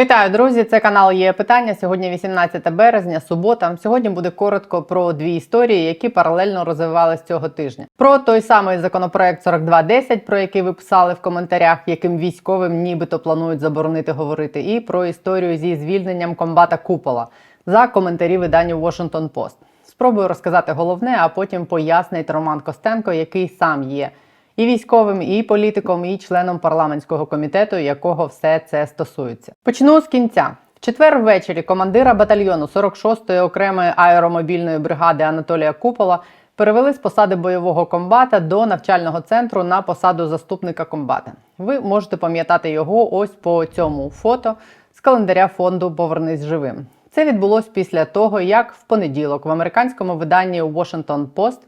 Вітаю, друзі! Це канал є питання. Сьогодні 18 березня, субота. Сьогодні буде коротко про дві історії, які паралельно розвивались цього тижня. Про той самий законопроект 4210, про який ви писали в коментарях, яким військовим нібито планують заборонити говорити, і про історію зі звільненням комбата Купола за коментарі виданню Washington Post. Спробую розказати головне, а потім пояснить Роман Костенко, який сам є і військовим, і політиком, і членом парламентського комітету, якого все це стосується. Почну з кінця. Четвер ввечері командира батальйону 46-ї окремої аеромобільної бригади Анатолія Купола перевели з посади бойового комбата до навчального центру на посаду заступника комбата. Ви можете пам'ятати його ось по цьому фото з календаря фонду Повернись живим. Це відбулось після того, як в понеділок в американському виданні Washington Post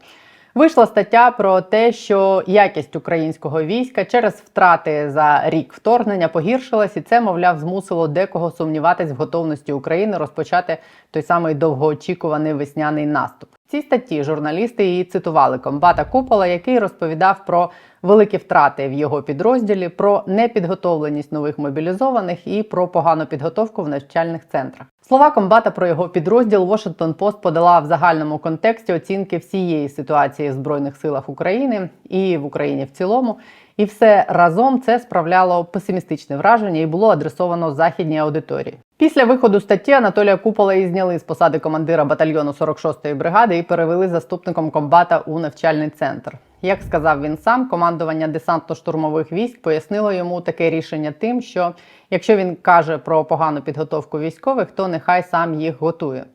Вийшла стаття про те, що якість українського війська через втрати за рік вторгнення погіршилась, і це, мовляв, змусило декого сумніватись в готовності України розпочати той самий довгоочікуваний весняний наступ. В цій статті журналісти її цитували комбата Купола, який розповідав про великі втрати в його підрозділі, про непідготовленість нових мобілізованих і про погану підготовку в навчальних центрах. Слова комбата про його підрозділ Washington Post подала в загальному контексті оцінки всієї ситуації в збройних силах України і в Україні в цілому. І все разом це справляло песимістичне враження і було адресовано західній аудиторії. Після виходу статті Анатолія Купола і зняли з посади командира батальйону 46-ї бригади і перевели заступником комбата у навчальний центр. Як сказав він сам, командування десантно-штурмових військ пояснило йому таке рішення тим, що якщо він каже про погану підготовку військових, то нехай сам їх готує.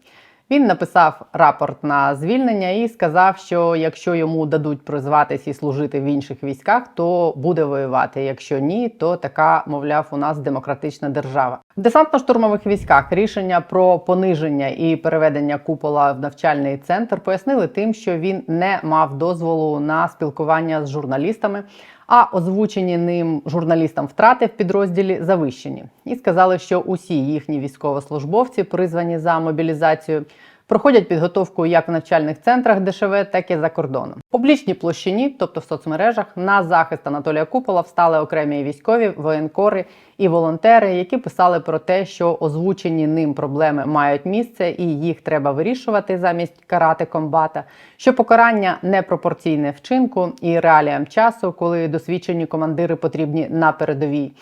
Він написав рапорт на звільнення і сказав, що якщо йому дадуть призватись і служити в інших військах, то буде воювати. Якщо ні, то така, мовляв, у нас демократична держава. В десантно-штурмових військах рішення про пониження і переведення купола в навчальний центр пояснили тим, що він не мав дозволу на спілкування з журналістами. А озвучені ним журналістам втрати в підрозділі завищені, і сказали, що усі їхні військовослужбовці, призвані за мобілізацію, проходять підготовку як в навчальних центрах ДШВ, так і за кордоном. В публічній площині, тобто в соцмережах, на захист Анатолія Купола встали окремі військові, воєнкори і волонтери, які писали про те, що озвучені ним проблеми мають місце, і їх треба вирішувати замість карати комбата. Що покарання непропорційне вчинку і реаліям часу, коли досвідчені командири потрібні на передовій.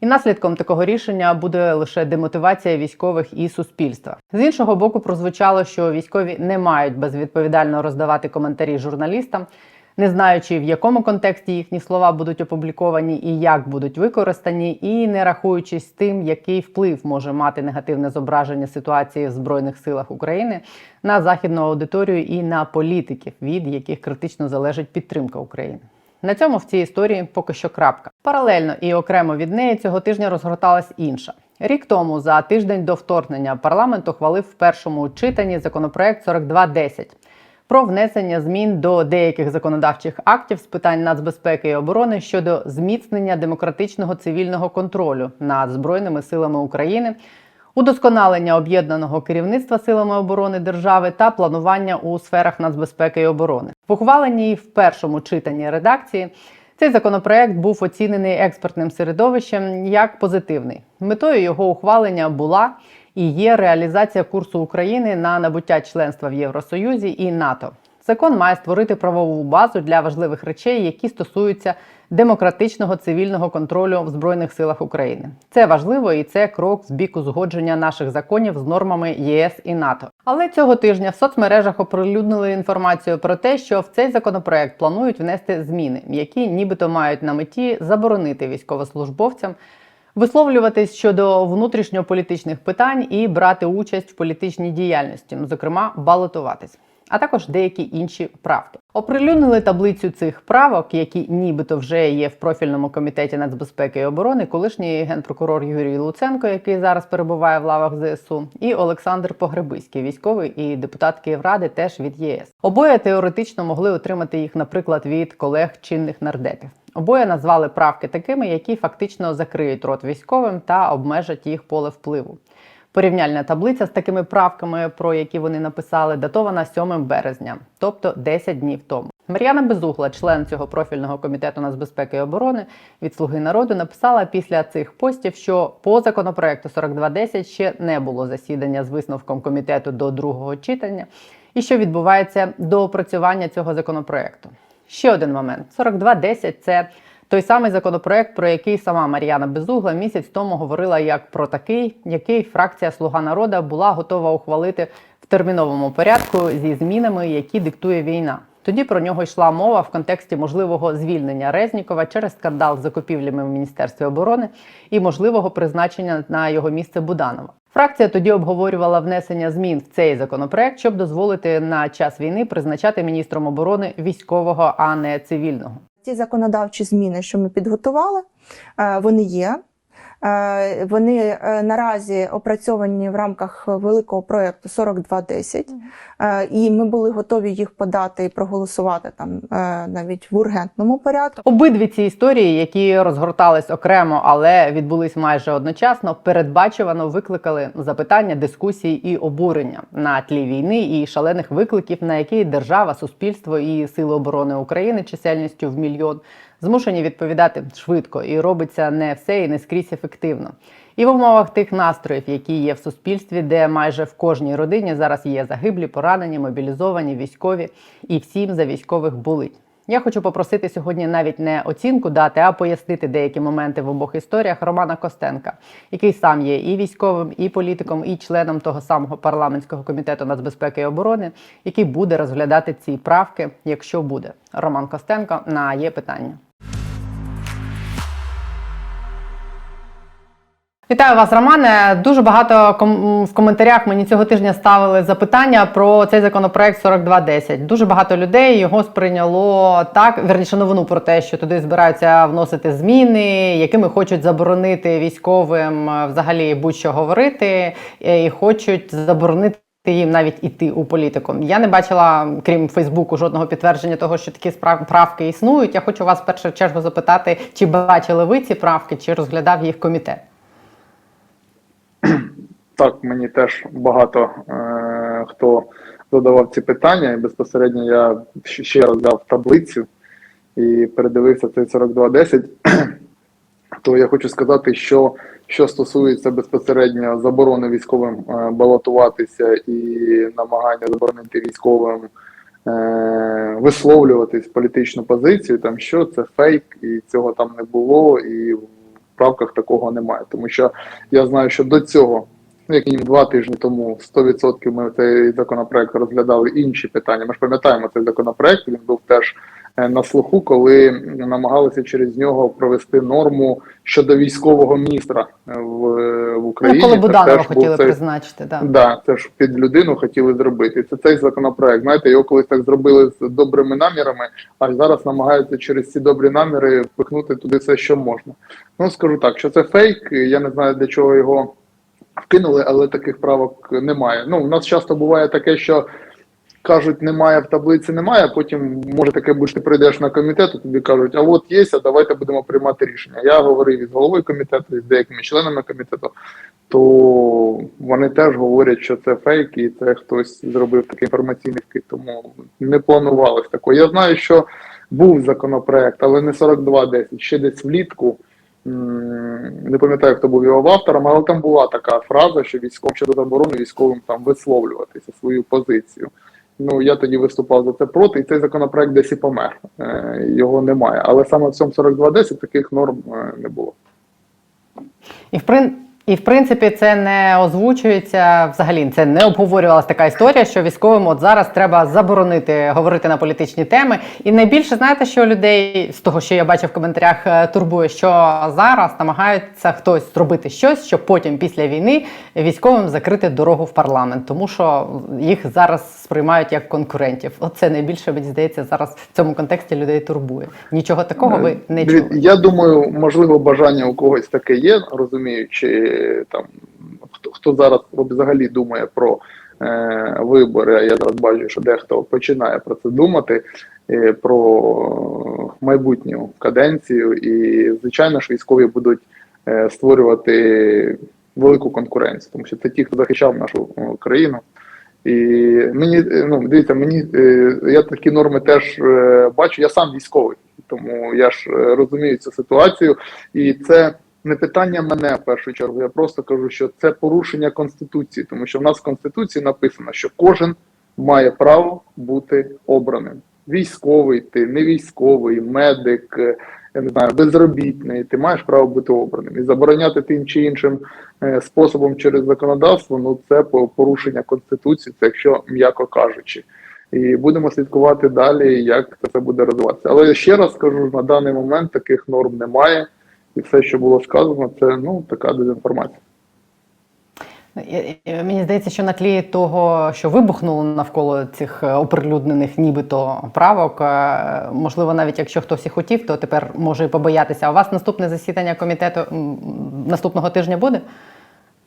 І наслідком такого рішення буде лише демотивація військових і суспільства. З іншого боку, прозвучало, що військові не мають безвідповідально роздавати коментарі журналістам, не знаючи в якому контексті їхні слова будуть опубліковані і як будуть використані, і не рахуючись тим, який вплив може мати негативне зображення ситуації в збройних силах України на західну аудиторію і на політиків, від яких критично залежить підтримка України. На цьому в цій історії поки що крапка. Паралельно і окремо від неї цього тижня розгорталась інша. Рік тому, за тиждень до вторгнення, парламент ухвалив в першому читанні законопроект 4210 про внесення змін до деяких законодавчих актів з питань нацбезпеки і оборони щодо зміцнення демократичного цивільного контролю над збройними силами України. Удосконалення об'єднаного керівництва силами оборони держави та планування у сферах нацбезпеки і оборони в ухваленій в першому читанні редакції. Цей законопроект був оцінений експертним середовищем як позитивний. Метою його ухвалення була і є реалізація курсу України на набуття членства в Євросоюзі і НАТО. Закон має створити правову базу для важливих речей, які стосуються демократичного цивільного контролю в збройних силах України. Це важливо і це крок з біку згодження наших законів з нормами ЄС і НАТО. Але цього тижня в соцмережах оприлюднили інформацію про те, що в цей законопроект планують внести зміни, які нібито мають на меті заборонити військовослужбовцям. Висловлюватись щодо внутрішньополітичних питань і брати участь в політичній діяльності, зокрема балотуватись а також деякі інші правки. Оприлюднили таблицю цих правок, які нібито вже є в профільному комітеті нацбезпеки і оборони, колишній генпрокурор Юрій Луценко, який зараз перебуває в лавах ЗСУ, і Олександр Погребиський, військовий і депутат Київради, теж від ЄС. Обоє теоретично могли отримати їх, наприклад, від колег чинних нардепів. Обоє назвали правки такими, які фактично закриють рот військовим та обмежать їх поле впливу. Порівняльна таблиця з такими правками, про які вони написали, датована 7 березня, тобто 10 днів тому. Мар'яна Безугла, член цього профільного комітету нацбезпеки і оборони від Слуги народу, написала після цих постів, що по законопроекту 4210 ще не було засідання з висновком комітету до другого читання, і що відбувається до опрацювання цього законопроекту. Ще один момент: 4210 – це той самий законопроект, про який сама Мар'яна Безугла місяць тому говорила як про такий, який фракція Слуга народу була готова ухвалити в терміновому порядку зі змінами, які диктує війна. Тоді про нього йшла мова в контексті можливого звільнення Резнікова через скандал з закупівлями в міністерстві оборони і можливого призначення на його місце Буданова. Фракція тоді обговорювала внесення змін в цей законопроект, щоб дозволити на час війни призначати міністром оборони військового, а не цивільного. Ті законодавчі зміни, що ми підготували, е, вони є. Е, Вони е, наразі опрацьовані в рамках великого проєкту 4210, Е, і ми були готові їх подати і проголосувати там навіть в ургентному порядку. Обидві ці історії, які розгортались окремо, але відбулись майже одночасно, передбачувано викликали запитання, дискусії і обурення на тлі війни і шалених викликів, на які держава, суспільство і сили оборони України чисельністю в мільйон змушені відповідати швидко і робиться не все і не скрізь ефективно. І в умовах тих настроїв, які є в суспільстві, де майже в кожній родині зараз є загиблі, поранені, мобілізовані, військові, і всім за військових болить. Я хочу попросити сьогодні навіть не оцінку дати, а пояснити деякі моменти в обох історіях Романа Костенка, який сам є і військовим, і політиком, і членом того самого парламентського комітету нацбезпеки і оборони, який буде розглядати ці правки, якщо буде. Роман Костенко на є питання. Вітаю вас, Романе. Дуже багато ком- в коментарях мені цього тижня ставили запитання про цей законопроект 4210. Дуже багато людей його сприйняло так, верніше новину про те, що туди збираються вносити зміни, якими хочуть заборонити військовим е, взагалі будь-що говорити, е, і хочуть заборонити. Їм навіть іти у політику. Я не бачила, крім Фейсбуку, жодного підтвердження того, що такі правки існують. Я хочу вас в першу чергу запитати, чи бачили ви ці правки, чи розглядав їх комітет? Так, мені теж багато е, хто задавав ці питання, і безпосередньо я ще раз взяв таблицю і передивився цей 4210. То я хочу сказати, що що стосується безпосередньо заборони військовим е, балотуватися і намагання заборонити військовим е, висловлюватись політичну позицію, там що це фейк, і цього там не було, і правках такого немає. Тому що я знаю, що до цього ну, як мінімум два тижні тому 100% ми цей законопроект розглядали інші питання. Ми ж пам'ятаємо цей законопроект. Він був теж на слуху, коли намагалися через нього провести норму щодо військового міністра е, в, в Україні. Ну, коли Буданова хотіли цей- призначити, так. Да, це ж під людину хотіли зробити. Це цей законопроект. Знаєте, його колись так зробили з добрими намірами, а зараз намагаються через ці добрі наміри впихнути туди все, що можна. Ну скажу так, що це фейк. Я не знаю для чого його вкинули, але таких правок немає. Ну, у нас часто буває таке, що кажуть, немає в таблиці, немає. Потім може таке бути, ти прийдеш на комітет, і тобі кажуть, а от є, а давайте будемо приймати рішення. Я говорив із головою комітету, з деякими членами комітету, то вони теж говорять, що це фейк, і це хтось зробив такий інформаційний вкид, тому не планувалось такого. Я знаю, що був законопроект, але не 4210, ще десь влітку. Не пам'ятаю, хто був його автором, але там була така фраза, що військовим щодо заборони військовим там висловлюватися свою позицію. Ну я тоді виступав за це проти, і цей законопроект десь і помер. Е, Його немає. Але саме в цьому 4210 таких норм е, не було. І в. І в принципі це не озвучується взагалі. Це не обговорювалася така історія, що військовим от зараз треба заборонити говорити на політичні теми. І найбільше знаєте, що людей з того, що я бачив в коментарях, е, турбує, що зараз намагаються хтось зробити щось, щоб потім після війни військовим закрити дорогу в парламент, тому що їх зараз сприймають як конкурентів. Оце найбільше мені здається зараз в цьому контексті людей турбує. Нічого такого ви не Дивіться, чули. Я думаю, можливо, бажання у когось таке є, розуміючи там хто, хто зараз взагалі думає про е, вибори. Я зараз бачу, що дехто починає про це думати, е, про майбутню каденцію. І звичайно ж військові будуть е, створювати велику конкуренцію, тому що це ті, хто захищав нашу країну. І мені е, ну дивіться, мені е, я такі норми теж е, бачу. Я сам військовий, тому я ж розумію цю ситуацію, і це не питання мене в першу чергу. Я просто кажу, що це порушення конституції, тому що в нас в конституції написано, що кожен має право бути обраним. Військовий, ти не військовий, медик, я не знаю, безробітний, ти маєш право бути обраним. І забороняти тим чи іншим е, способом через законодавство, ну це порушення конституції, це якщо м'яко кажучи. І будемо слідкувати далі, як це буде розвиватися. Але ще раз скажу, на даний момент таких норм немає, і все, що було сказано, це ну така дезінформація. Мені здається, що на тлі того, що вибухнуло навколо цих е, оприлюднених нібито правок, е, можливо, навіть якщо хтось і хотів, то тепер може і побоятися. А у вас наступне засідання комітету наступного тижня буде?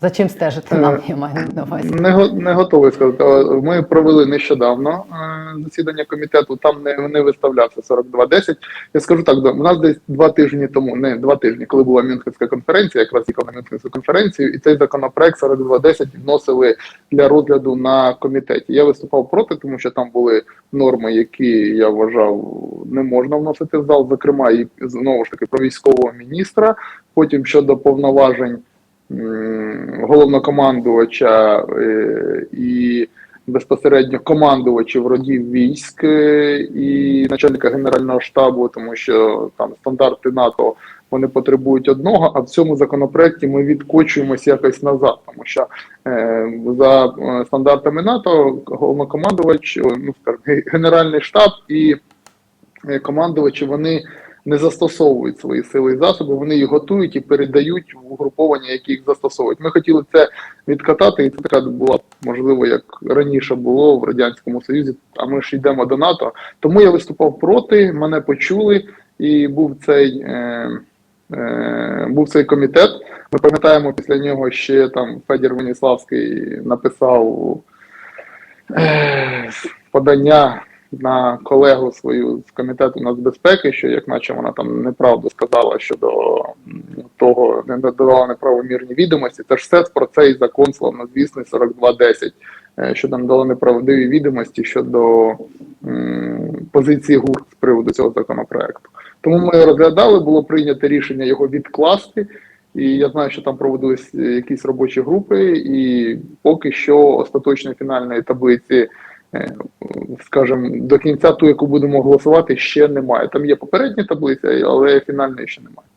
За чим стежити нам? Я маю на увазі. Не, не готовий сказати. Е, Ми провели нещодавно е, засідання комітету, там не, не виставлявся 4210. Я скажу так, у нас десь два тижні тому, не два тижні, коли була Мюнхенська конференція, якраз їхав на Мюнхенську конференцію, і цей законопроект 4210 вносили для розгляду на комітеті. Я виступав проти, тому що там були норми, які я вважав не можна вносити в зал, зокрема, і знову ж таки про військового міністра. Потім щодо повноважень головнокомандувача е, і безпосередньо командувачів родів військ е, і начальника генерального штабу, тому що там стандарти НАТО вони потребують одного, а в цьому законопроекті ми відкочуємось якось назад, тому що е, за е, стандартами НАТО головнокомандувач, ну генеральний штаб і командувачі вони не застосовують свої сили і засоби, вони їх готують і передають в угруповання, які їх застосовують. Ми хотіли це відкатати, і це така була можливо, як раніше було в радянському союзі. А ми ж йдемо до НАТО. Тому я виступав проти, мене почули, і був цей. Е, е, був цей комітет. Ми пам'ятаємо, після нього ще там Федір Веніславський написав е, подання на колегу свою з комітету нацбезпеки, що як наче вона там неправду сказала щодо того, не надавала неправомірні відомості. Це ж все про цей закон славнозвісний 4210, е, що там дало неправдиві відомості щодо позиції ГУР з приводу цього законопроекту. Тому ми розглядали, було прийнято рішення його відкласти. І я знаю, що там проводились якісь робочі групи, і поки що остаточної фінальної таблиці, скажімо, до кінця ту, яку будемо голосувати, ще немає. Там є попередня таблиця, але фінальної ще немає.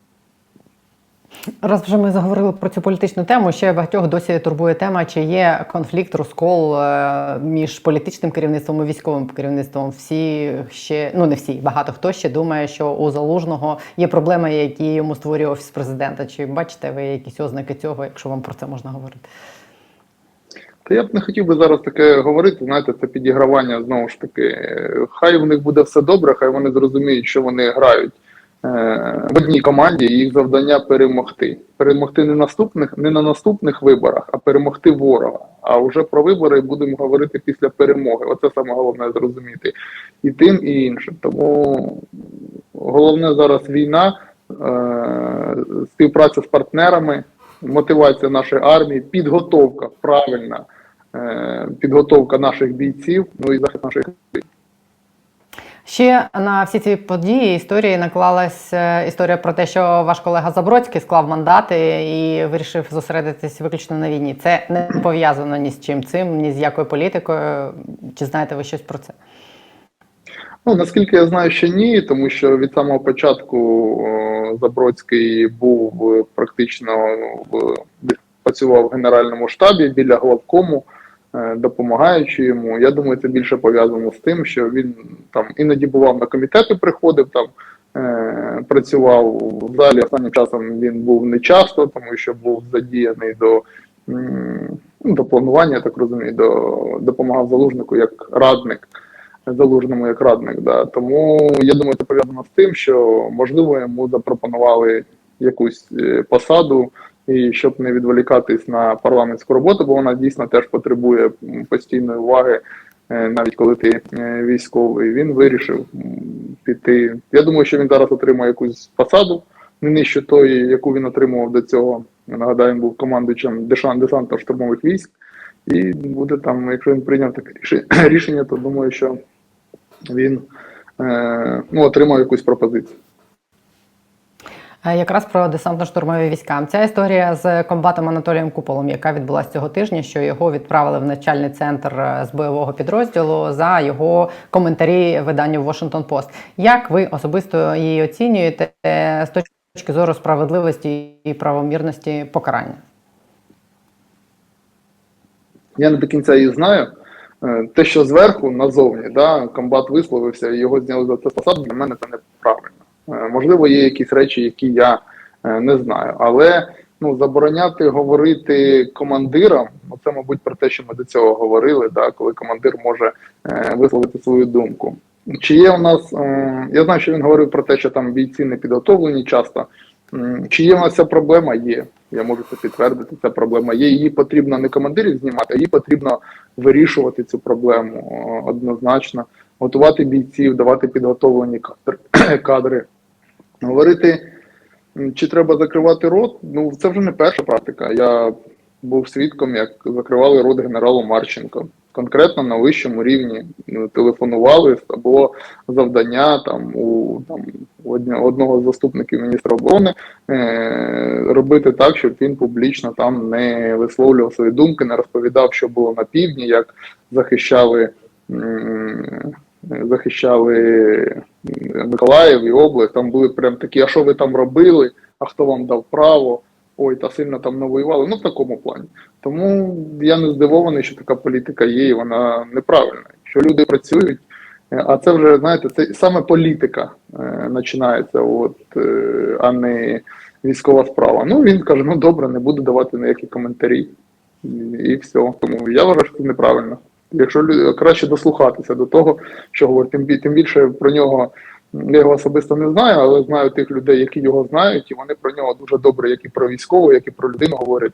Раз вже ми заговорили про цю політичну тему, ще багатьох досі турбує тема, чи є конфлікт, розкол е, між політичним керівництвом і військовим керівництвом. Всі ще ну не всі, багато хто ще думає, що у залужного є проблеми, які йому створює офіс президента. Чи бачите ви якісь ознаки цього, якщо вам про це можна говорити? Та я б не хотів би зараз таке говорити. Знаєте, це підігравання знову ж таки. Е, Хай в них буде все добре, хай вони зрозуміють, що вони грають е, в одній команді, їх завдання перемогти. Перемогти не наступних, не на наступних виборах, а перемогти ворога. А вже про вибори будемо говорити після перемоги. Оце саме головне зрозуміти і тим, і іншим. Тому головне зараз війна, е, співпраця з партнерами, мотивація нашої армії, підготовка правильна, е, підготовка наших бійців, ну і захист країни. Ще на всі ці події історії наклалась е, історія про те, що ваш колега Забродський склав мандати і вирішив зосередитись виключно на війні. Це не пов'язано ні з чим цим, ні з якою політикою. Чи знаєте ви щось про це? Ну, наскільки я знаю, ще ні, тому що від самого початку Забродський був е, практично в працював в генеральному штабі біля главкому, е, допомагаючи йому. Я думаю, це більше пов'язано з тим, що він там іноді бував на комітети, приходив там. е, Працював в залі останнім часом він був не часто, тому що був задіяний до, ну, до планування, так розумію, до допомагав залужнику як радник залужному як радник. Да. Тому я думаю, це пов'язано з тим, що можливо йому запропонували якусь е, посаду, і щоб не відволікатись на парламентську роботу, бо вона дійсно теж потребує постійної уваги, е, навіть коли ти е, військовий. Він вирішив піти. Я думаю, що він зараз отримає якусь посаду, не нижче тої, яку він отримував до цього. Нагадаю, він був командуючим дешан десантно-штурмових військ. І буде там, якщо він прийняв таке рішення, то думаю, що він е, ну, отримав якусь пропозицію. Е, Якраз про десантно-штурмові війська. Ця історія з комбатом Анатолієм Куполом, яка відбулася цього тижня, що його відправили в начальний центр е, з бойового підрозділу за його коментарі виданню Washington Post. Як ви особисто її оцінюєте з точки зору справедливості і правомірності покарання? Я не до кінця її знаю. Е, Те, що зверху назовні, да, комбат висловився і його зняли за це з посади, для мене це неправильно. Е, Можливо, є якісь речі, які я е, не знаю. Але ну, забороняти говорити командирам, ну це, мабуть, про те, що ми до цього говорили, да, коли командир може висловити свою думку. Чи є у нас, я знаю, що він говорив про те, що там бійці не підготовлені часто. Чи є у нас ця проблема? Є. Я можу це підтвердити. Ця проблема є. Її потрібно не командирів знімати, а її потрібно вирішувати цю проблему однозначно, готувати бійців, давати підготовлені кадри. Говорити, чи треба закривати рот, ну це вже не перша практика. Я був свідком, як закривали рот генералу Марченко. Конкретно на вищому рівні ну, телефонували, було завдання там у там одного з заступників міністра оборони е, робити так, щоб він публічно там не висловлював свої думки, не розповідав, що було на півдні, як захищали. Захищали Миколаїв і область, там були прям такі, а що ви там робили, а хто вам дав право, ой, та сильно там не воювали. Ну, в такому плані. Тому я не здивований, що така політика є, і вона неправильна. Що люди працюють, е, а це вже, знаєте, це саме політика е, починається, от, е, а не військова справа. Ну, він каже, ну добре, не буду давати ніякі коментарі. І, все. Тому я вважаю, що це неправильно. Якщо лю- краще дослухатися до того, що говорить, тим, більше про нього я його особисто не знаю, але знаю тих людей, які його знають, і вони про нього дуже добре, як і про військового, як і про людину говорять.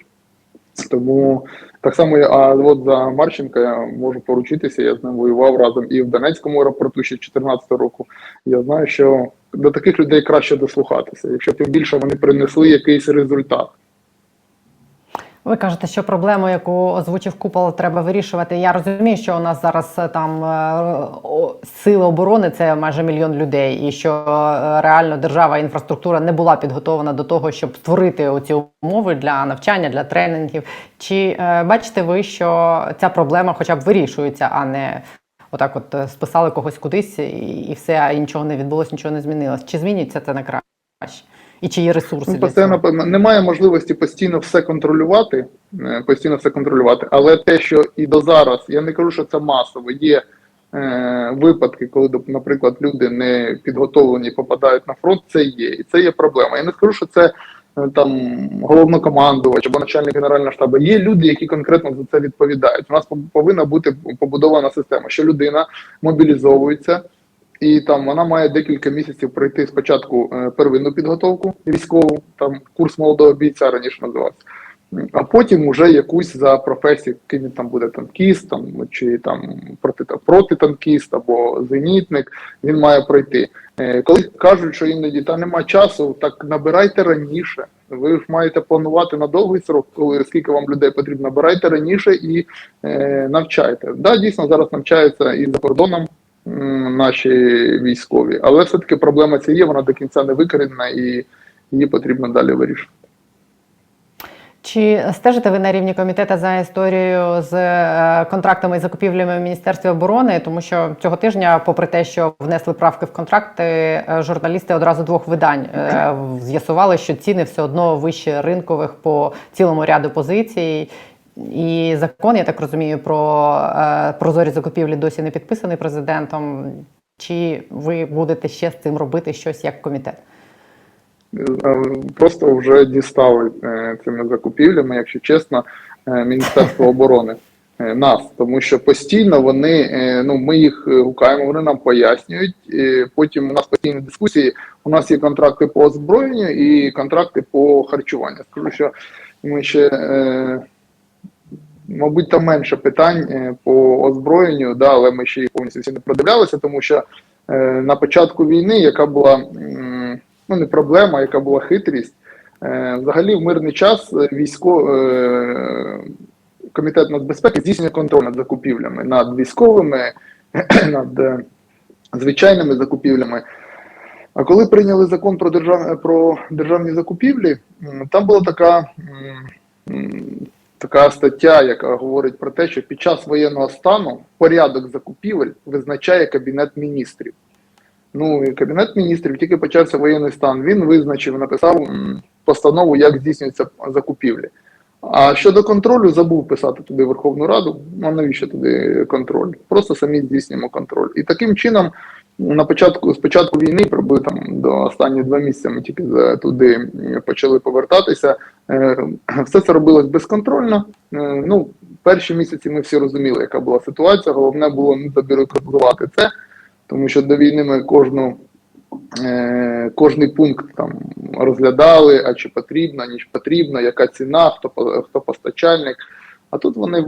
Тому так само, а от за Марченка я можу поручитися, я з ним воював разом і в Донецькому аеропорту ще 2014 року. Я знаю, що до таких людей краще дослухатися, якщо тим більше вони принесли якийсь результат. Ви кажете, що проблему, яку озвучив купол, треба вирішувати. Я розумію, що у нас зараз е, там е, сили оборони це майже мільйон людей, і що е, реально держава інфраструктура не була підготовлена до того, щоб створити оці умови для навчання, для тренінгів. Чи бачите ви, що ця проблема хоча б вирішується, а не отак, от списали когось кудись і, і все, а нічого не відбулося, нічого не змінилось. Чи змінюється це на краще? І чи є ресурси Ну, для постійно цього? немає можливості постійно все контролювати, е, постійно все контролювати. Але те, що і до зараз, я не кажу, що це масово. Є е, випадки, коли, наприклад, люди не підготовлені попадають на фронт, це є. І це є проблема. Я не скажу, що це е, там головнокомандувач або начальник генерального штабу. Є люди, які конкретно за це відповідають. У нас повинна бути побудована система, що людина мобілізовується. І там вона має декілька місяців пройти спочатку е, первинну підготовку військову, там курс молодого бійця раніше називався, а потім уже якусь за професію, він там буде танкіст, там чи там проти протитанкіст або зенітник, він має пройти. Е, Коли кажуть, що іноді та нема часу, так набирайте раніше. Ви ж маєте планувати на довгий срок, коли скільки вам людей потрібно, набирайте раніше і е, навчайте. Да, дійсно зараз навчаються і за кордоном наші військові. Але все-таки проблема ця є, вона до кінця не викорінена і її потрібно далі вирішити. Чи стежите ви на рівні комітету за історією з е, контрактами і закупівлями в Міністерстві оборони? Тому що цього тижня, попри те, що внесли правки в контракти, е, журналісти одразу двох видань е, з'ясували, що ціни все одно вище ринкових по цілому ряду позицій. І закон, я так розумію, про е, прозорі закупівлі досі не підписаний президентом. Чи ви будете ще з цим робити щось як комітет? Е, Просто вже дістали е, цими закупівлями, якщо чесно, Міністерство оборони нас, тому що постійно вони, ну ми їх гукаємо, вони нам пояснюють. Потім у нас постійні дискусії. У нас є контракти по озброєнню і контракти по харчуванню. Скажу, що ми ще. Мабуть, там менше питань е, по озброєнню, да, але ми ще їх повністю всі не продивлялися, тому що е, на початку війни, яка була ну не проблема, яка була хитрість, е, взагалі в мирний час військо, комітет нацбезпеки здійснює контроль над закупівлями, над військовими, над звичайними закупівлями. А коли прийняли закон про, держав... про державні закупівлі, там була така, така стаття, яка говорить про те, що під час воєнного стану порядок закупівель визначає Кабінет міністрів. Ну і Кабінет міністрів тільки почався воєнний стан. Він визначив, написав постанову, як здійснюються закупівлі. А щодо контролю, забув писати туди Верховну Раду. Ну навіщо туди контроль? Просто самі здійснюємо контроль. І таким чином, на початку з початку війни, пробили там до останні два місяці, ми тільки туди почали повертатися. Е, Все це робилось безконтрольно. Е, Ну, перші місяці ми всі розуміли, яка була ситуація. Головне було не забюрократизувати це, тому що до війни ми кожну е, кожний пункт там розглядали, а чи потрібно, чи потрібно, яка ціна, хто хто постачальник. А тут вони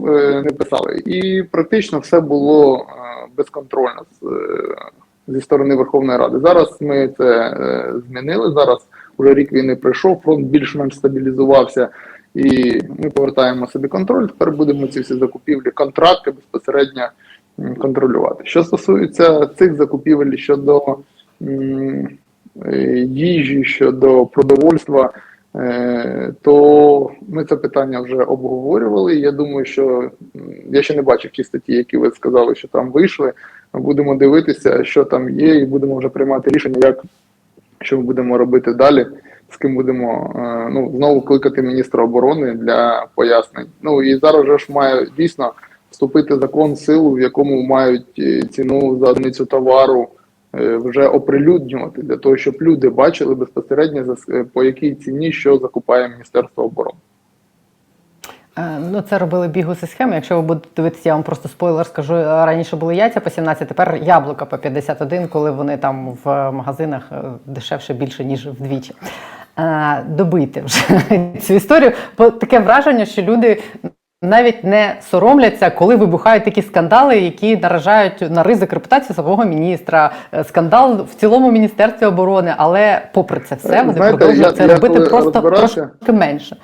не писали. І практично все було безконтрольно зі сторони Верховної Ради. Зараз ми це е, змінили. Зараз вже рік війни пройшов, фронт більш-менш стабілізувався. І ми повертаємо собі контроль. Тепер будемо ці всі закупівлі, контракти безпосередньо контролювати. Що стосується цих закупівель щодо е, їжі, щодо продовольства, е, то ми це питання вже обговорювали. Я думаю, що я ще не бачив ті статті, які ви сказали, що там вийшли. Будемо дивитися, що там є, і будемо вже приймати рішення, як що ми будемо робити далі. З ким будемо е, ну знову кликати міністра оборони для пояснень. Ну і зараз же ж має дійсно вступити закон силу, в якому мають е, ціну за одиницю товару е, вже оприлюднювати для того, щоб люди бачили безпосередньо по якій ціні що закупає Міністерство оборони. Е, Ну, це робили бігуси схеми. Якщо ви будете дивитися, я вам просто спойлер скажу. Раніше були яйця по 17, тепер яблука по 51, коли вони там в магазинах е, дешевше більше, ніж вдвічі. Е, Добити вже цю історію. Бо таке враження, що люди. Навіть не соромляться, коли вибухають такі скандали, які наражають на ризик репутації самого міністра, е, скандал в цілому міністерстві оборони. Але попри це все, вони Знаєте, продовжують я- це я робити просто трошки менше.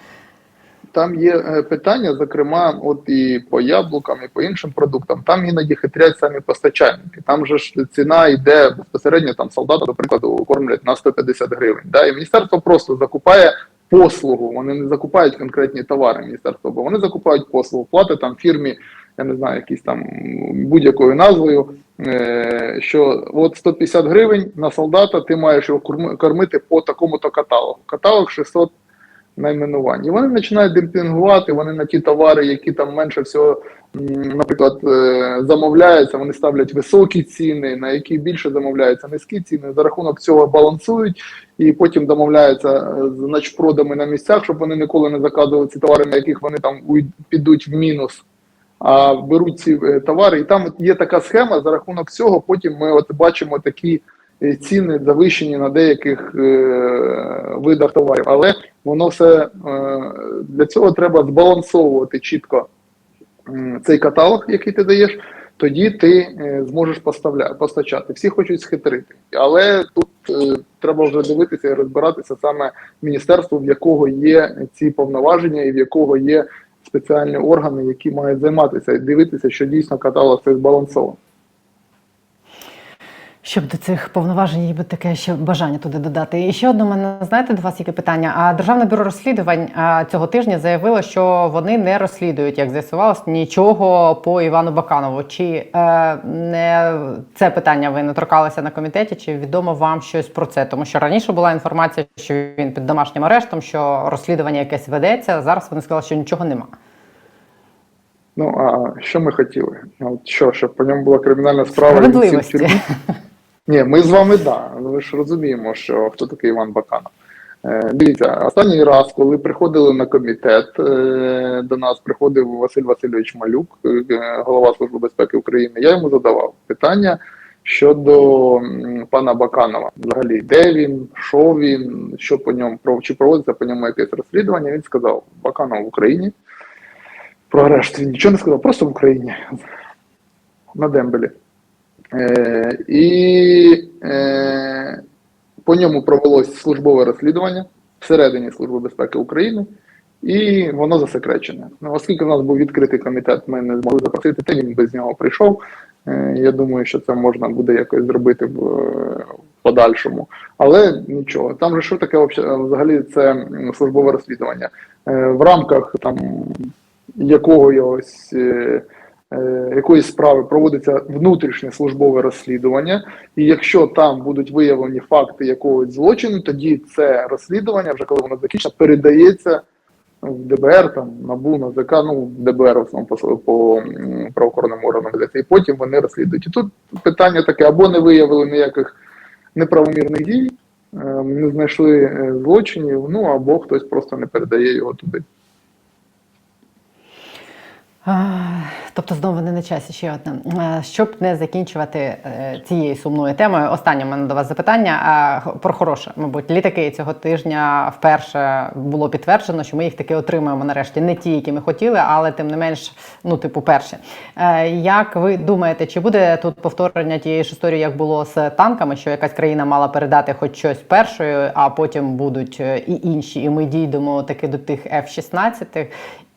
Там є е, питання, зокрема, от і по яблукам, і по іншим продуктам. Там іноді хитрять самі постачальники. Там же ж ціна йде безпосередньо там солдата, до прикладу, кормлять на 150 гривень. Да? І міністерство просто закупає послугу. Вони не закупають конкретні товари міністерства, бо вони закупають послугу, платять там фірмі, я не знаю, якісь там будь-якою назвою. е, Що от 150 гривень на солдата, ти маєш його корми- кормити по такому-то каталогу. Каталог 600 найменувань. І вони починають демпінгувати, вони на ті товари, які там менше всього, наприклад, е, замовляються, вони ставлять високі ціни, на які більше замовляються низькі ціни. За рахунок цього балансують і потім домовляються е, з начпродами на місцях, щоб вони ніколи не заказували ці товари, на яких вони там підуть в мінус. А беруть ці е, товари, і там є така схема. За рахунок цього потім ми от бачимо такі ціни завищені на деяких е, видах товарів. Але воно все е, для цього треба збалансовувати чітко цей каталог, який ти даєш. Тоді ти е, зможеш поставля, постачати. Всі хочуть схитрити, але тут е, треба вже дивитися і розбиратися саме міністерство, в якого є ці повноваження, і в якого є спеціальні органи, які мають займатися і дивитися, що дійсно каталог це збалансований. Щоб до цих повноважень є би таке ще бажання туди додати. І ще одне мене знаєте до вас яке питання. А державне бюро розслідувань цього тижня заявило, що вони не розслідують, як з'ясувалось, нічого по Івану Баканову. Чи е, не це питання ви не торкалися на комітеті? Чи відомо вам щось про це? Тому що раніше була інформація, що він під домашнім арештом, що розслідування якесь ведеться. Зараз вони сказали, що нічого нема. Ну а що ми хотіли? От що, щоб по ньому була кримінальна справа? Справедливості. Ні, ми з вами да. Ви ж розуміємо, що хто такий Іван Баканов. Е, Дивіться, останній раз, коли приходили на комітет, е, до нас приходив Василь Васильович Малюк, е, голова Служби безпеки України. Я йому задавав питання щодо пана Баканова. Взагалі, де він, що він, що по ньому чи проводиться по ньому якесь розслідування. Він сказав: Баканов в Україні. Про арешт він нічого не сказав, просто в Україні на Дембелі. Е, і е, по ньому провелось службове розслідування всередині Служби безпеки України, і воно засекречене. Ну, оскільки в нас був відкритий комітет, ми не змогли запросити, та він без нього прийшов. Е, Я думаю, що це можна буде якось зробити в подальшому. Але нічого, там же що таке взагалі це службове розслідування. В рамках там якогось. Якоїсь справи проводиться внутрішнє службове розслідування, і якщо там будуть виявлені факти якогось злочину, тоді це розслідування, вже коли воно закінчено, передається в ДБР, там НАБУ, НАЗК, ну ДБР в основному по, по правоохоронним органам і потім вони розслідують. І тут питання таке: або не виявили ніяких неправомірних дій, е, не знайшли е, злочинів, ну або хтось просто не передає його туди. Тобто знову не на часі ще одне. Щоб не закінчувати е, цією сумною темою, останнє в мене до вас запитання про хороше. Мабуть, літаки цього тижня вперше було підтверджено, що ми їх таки отримаємо нарешті. Не ті, які ми хотіли, але тим не менш, ну, типу, перші. Е, Як ви думаєте, чи буде тут повторення тієї ж історії, як було з танками, що якась країна мала передати хоч щось першою, а потім будуть е, і інші, і ми дійдемо таки до тих F-16?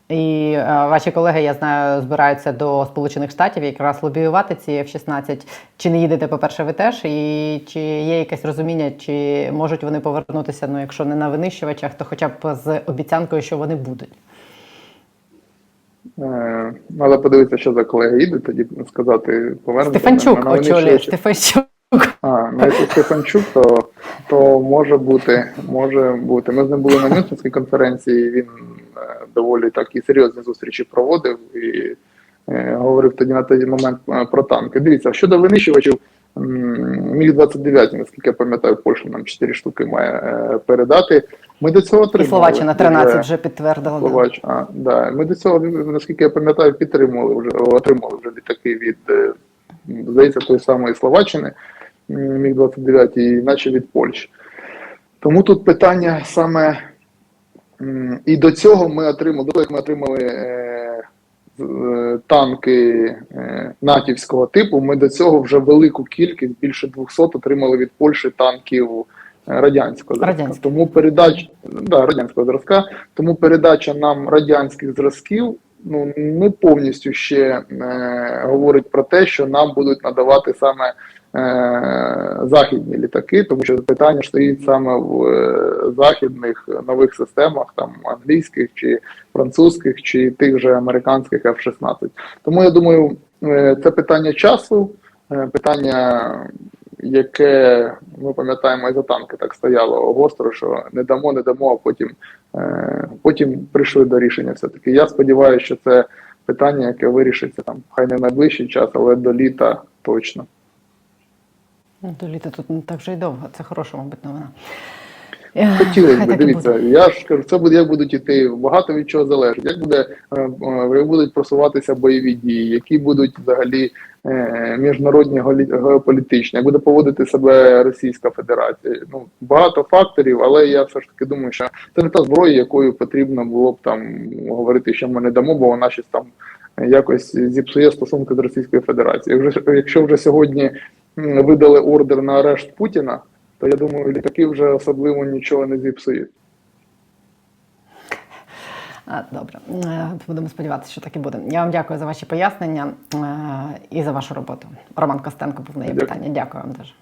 І е, ваші колеги, я знаю, збираються до Сполучених Штатів якраз лобіювати ці F-16. Чи не їдете, по-перше, ви теж? І чи є якесь розуміння, чи можуть вони повернутися, ну якщо не на винищувачах, то хоча б з обіцянкою, що вони будуть? Е, Але подивитися, що за колеги їде, тоді сказати повернути. Стефанчук очолює. Стефанчук. А, ну якщо Стефанчук, то, то може бути, може бути. Ми з ним були на Мюнхенській конференції, він е, доволі такі серйозні зустрічі проводив і е, говорив тоді на той момент е, про танки. Дивіться, щодо винищувачів, Міг-29, наскільки я пам'ятаю, Польща нам 4 штуки має е, передати. Ми до цього І. Словаччина 13 вже- підтвердила. да. А, да. Ми до цього, наскільки я пам'ятаю, підтримували вже, отримали вже літаки від, е, здається, тої самої Словаччини, Міг-29, і наче від Польщі. Тому тут питання саме. І до цього ми отримали, до як ми отримали е, е, танки е, натівського типу, ми до цього вже велику кількість, більше 200 отримали від Польщі танків е, радянського зразка. Тому передач, да, радянського зразка, тому передача нам радянських зразків ну не повністю ще е, говорить про те, що нам будуть надавати саме західні літаки, тому що питання стоїть саме в е, західних нових системах, там англійських чи французьких, чи тих же американських F-16. Тому я думаю, е, це питання часу, е, питання. Яке ми пам'ятаємо і за танки так стояло гостро, що не дамо, не дамо, а потім, е, потім прийшли до рішення. Все таки. Я сподіваюся, що це питання, яке вирішиться там, хай не найближчий час, але до літа точно. Ну, До літа тут не так вже й довго. Це хороша, мабуть, новина. Хотілося б, дивіться, буде. я ж кажу, це буде, як будуть іти, багато від чого залежить. Як буде е, е, як будуть просуватися бойові дії, які будуть взагалі е, міжнародні геополітичні, як буде поводити себе Російська Федерація. Ну багато факторів, але я все ж таки думаю, що це не та зброя, якою потрібно було б там говорити, що ми не дамо, бо вона щось там якось зіпсує стосунки з Російською Федерацією. Якщо, вже сьогодні видали ордер на арешт Путіна, то я думаю, літаки вже особливо нічого не зіпсують. Добре, Е, будемо сподіватися, що так і буде. Я вам дякую за ваші пояснення е, і за вашу роботу. Роман Костенко був на є питання. Дякую вам дуже.